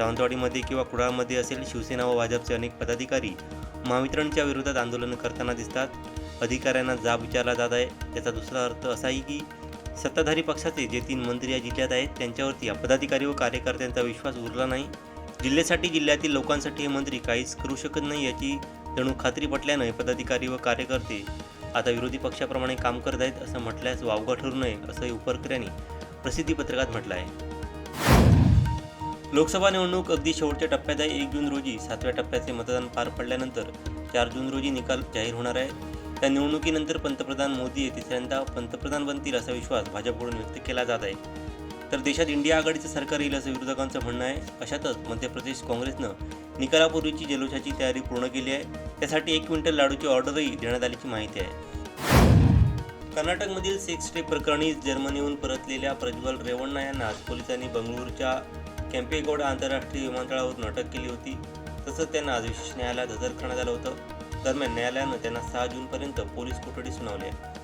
सावंतवाडीमध्ये किंवा कुडाळमध्ये असेल शिवसेना व भाजपचे अनेक पदाधिकारी महावितरणच्या विरोधात आंदोलन करताना दिसतात. अधिकाऱ्यांना जाब विचारला जात आहे. त्याचा दुसरा अर्थ असाही की सत्ताधारी पक्षाचे जे तीन मंत्री या जिल्ह्यात आहेत त्यांच्यावरती या पदाधिकारी व कार्यकर्त्यांचा विश्वास उरला नाही. जिल्ह्यासाठी जिल्ह्यातील लोकांसाठी हे मंत्री काहीच करू शकत नाही याची जणू खात्री पटल्यानं हे पदाधिकारी व कार्यकर्ते आता विरोधी पक्षाप्रमाणे काम करत आहेत असं म्हटल्यास वावगं ठरू नये असंही उपरकर यांनी प्रसिद्धी पत्रकात म्हटलं आहे. लोकसभा निवडणूक अगदी शेवटच्या टप्प्यात आहे. एक जून रोजी सातव्या टप्प्याचे मतदान पार पडल्यानंतर चार जून रोजी निकाल जाहीर होणार आहे. त्या निवडणुकीनंतर पंतप्रधान मोदी हे तिसऱ्यांदा पंतप्रधान बनतील असा विश्वास भाजपकडून व्यक्त केला जात आहे. तर देशात इंडिया आघाडीचं सरकार येईल असं विरोधकांचं म्हणणं आहे. अशातच मध्य प्रदेश काँग्रेसनं निकालापूर्वीची जल्लोषाची तयारी पूर्ण केली आहे. त्यासाठी एक क्विंटल लाडूची ऑर्डरही देण्यात आल्याची माहिती आहे. कर्नाटकमधील सेक्स टेप प्रकरणी जर्मनीहून परतलेल्या प्रज्वल रेवण्णा यांना आज पोलिसांनी बंगळुरूच्या कॅम्पेगौडा आंतरराष्ट्रीय विमानतळावरून अटक केली होती. तसंच त्यांना आज विशेष न्यायालयात हजर करण्यात आलं होतं. दरम्यान न्यायालयानं त्यांना सहा जूनपर्यंत पोलीस कोठडी सुनावली आहे.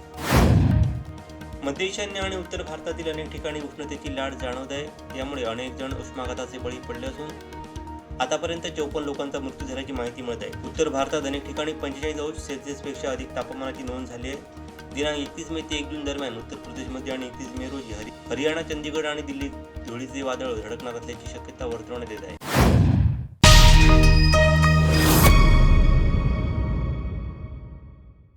मध्य ईशान्य आणि उत्तर भारतातील अनेक ठिकाणी उष्णतेची लाट जाणवत आहे. यामुळे अनेक जण उष्माघाताचे बळी पडले असून आतापर्यंत चौपन्न लोकांचा मृत्यू झाल्याची माहिती मिळत आहे. उत्तर भारतात अनेक ठिकाणी पंचेचाळीस अंश सेल्सिअसपेक्षा अधिक तापमानाची नोंद झाली आहे. दिनांक एकतीस मे ते एक जून दरम्यान उत्तर प्रदेशमध्ये आणि एकतीस मे रोजी हरि हरियाणा चंदीगड आणि दिल्लीत धुळीचे वादळ धडकणार असल्याची शक्यता वर्तवण्यात येत आहे.